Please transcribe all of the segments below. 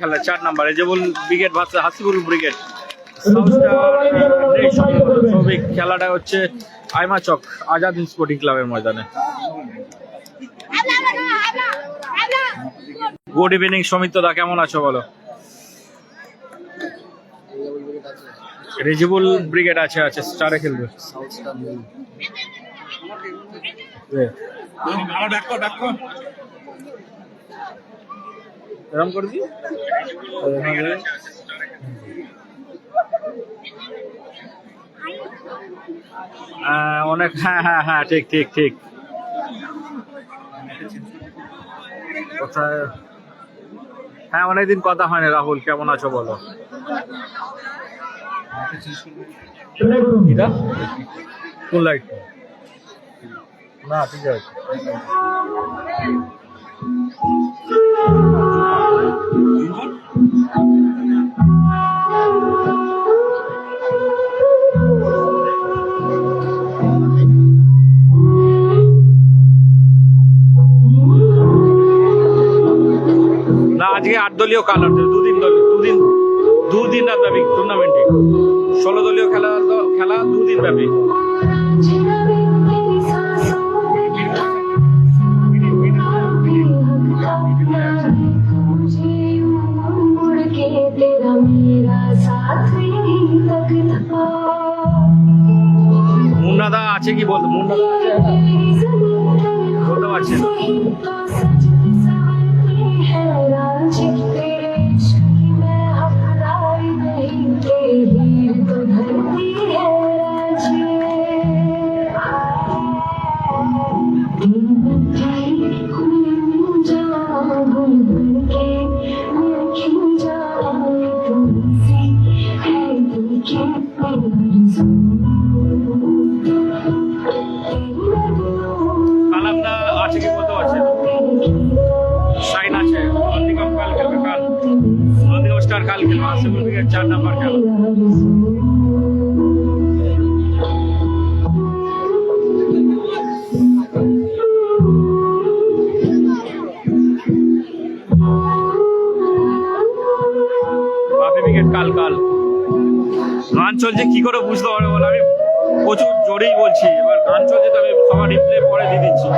খেলা, চার number. এজেবুল brigade versus Hasibul brigade. খেলাটা হচ্ছে আইমা চক আজাদ স্পোর্টিং ক্লাবের ময়দানে। গুড ইভিনিং সমিত দা, কেমন আছো বলো? রেজিবুল ব্রিগেড আছে আছে, স্টারে খেলবে। এরম করবি অনেক হ্যাঁ হ্যাঁ হ্যাঁ ঠিক ঠিক ঠিক। হ্যাঁ অনেকদিন কথা হয়নি, রাহুল, কেমন আছো বলো? লাইট না, ঠিক আছে। দলীয় কালারটা দুদিন দুদিন দুদিন রাত ব্যাপী টুর্নামেন্টে ষোলো দলীয় খেলা খেলা দুদিন ব্যাপী আছে কি বলতো মুন্নাদা বলতে স্টার কাল খেলবে আসিফুল ব্রিগেড চার নাম্বার খেলা। কাল কাল। গান চলছে, কি করে বুঝতে পারবে বলো? আমি প্রচুর জোরেই বলছি। এবার গান চলছে তো আমি সবার রিপ্লে পরে দিয়ে দিচ্ছি।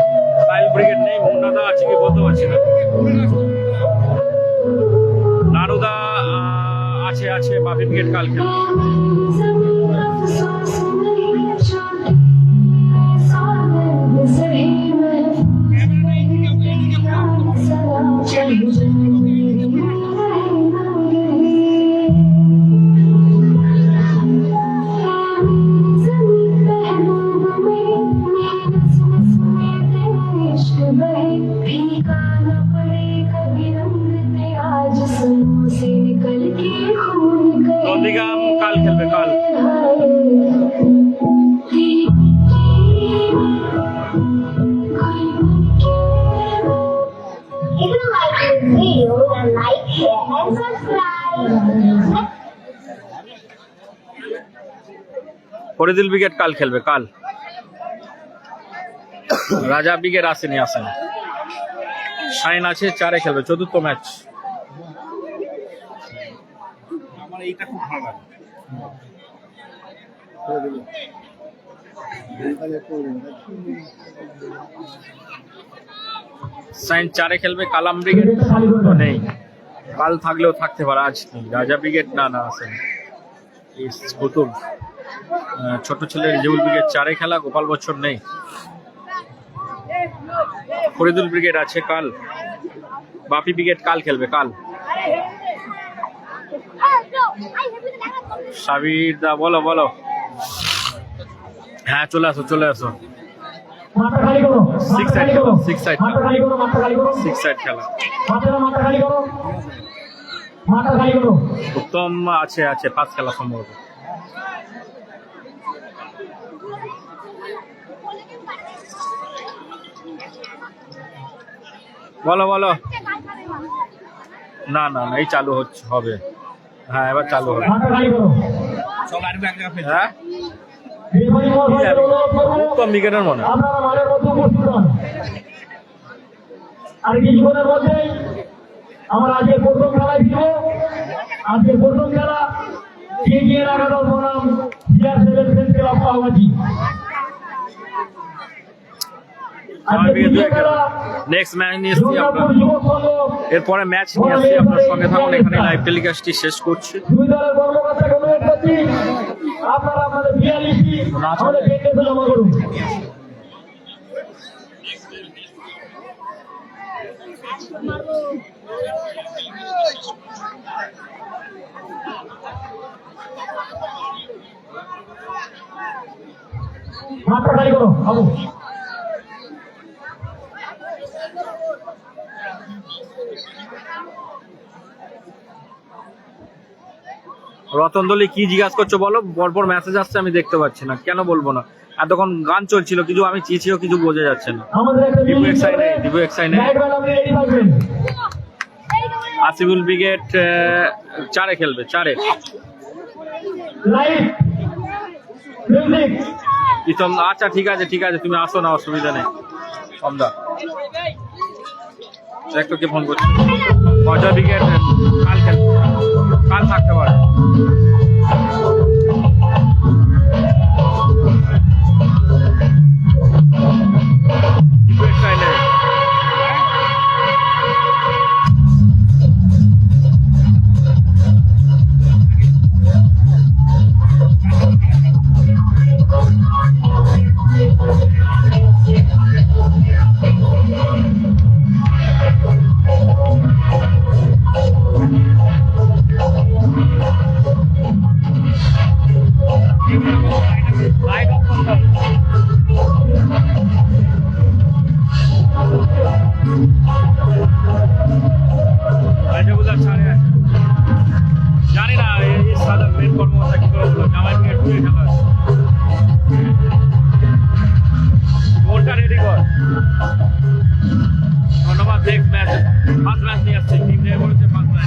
সাইল ব্রিগেড নেই, মুন্নাদা আছে কি বলতে পারছি না। আছে আছে বাপি গেট কাল ফরিদুল ব্রিগেড কাল খেলবে কাল। রাজা ব্রিগেড আসেনি আসেনি। সাইন আছে চারে খেলবে চতুর্থ ম্যাচ আমার এইটা খুব ভালো সাইন চারে খেলবে কালাম ব্রিগেড তো নেই। কাল থাকলেও থাকতে পারে আজ রাজা ব্রিগেড না না আসেনি। কুতুব। ছোট ছেলে রিজেবুল ব্রিগেড চারে খেলা, গোপাল বছর নেই। ফরিদুল ব্রিগেড আছে কাল। বাপি ব্রিগেড কাল খেলবে, কাল। সাবির দা বলো বলো। হ্যাঁ চলে আসো চলে আসো। করো মাথা খালি। করো সিক্স সাইড খেলা। উত্তম আছে আছে পাঁচ খেলা সম্ভবত। বলো বলো। না না না এই চালু হচ্ছে হবে। হ্যাঁ এবার চালু হবে। হ্যাঁ? উত্তম মনে। আর কিছুক্ষণের আমরা আজকে প্রথম খেলায় ফিরবো। আজকে প্রথম খেলা কে কে রাখাদল বনাম সেভেন ক্লাব পাওয়াজি আমার আজকে বিকেট দ্বিতীয় খেলা নেক্সট ম্যাচ নিয়ে এসছি আপনার এরপরে ম্যাচ নিয়ে আসছি আপনার সঙ্গে থাকুন, এখানে লাইভ টেলিকাস্টটি শেষ করছি। মাত্রা খালি করো বাবু। রতন দলি কি জিজ্ঞাসা করছ বলো? পরপর মেসেজ আসছে আমি দেখতে পাচ্ছি না। কেন বলব না? এতক্ষণ গান চলছিল কিছু আমি চেয়েছিও কিছু বোঝা যাচ্ছে না। দিবু এক্সাই নেই। দিবু এক্সাই নেই। আসিফুল ব্রিগেড চারে খেলবে চারে। লাইট মিউজিক আচ্ছা ঠিক আছে ঠিক আছে, তুমি আসো না, অসুবিধা নেই। কমদা একটুকে ফোন করছি। অজয় ব্রিগেড কাল খেল কাল থাকতে পারে। রাজাবুদার ছাড়ে আছে জানি না, এই সাদা মেন কর্মকর্তা কি করে বলল জামাই ব্রিগেড ঢুকে খেলা গোলটা রেডি কর। ধন্যবাদ নেক্সট ম্যাচ ফার্স্ট ম্যাচ নিয়ে আসছে।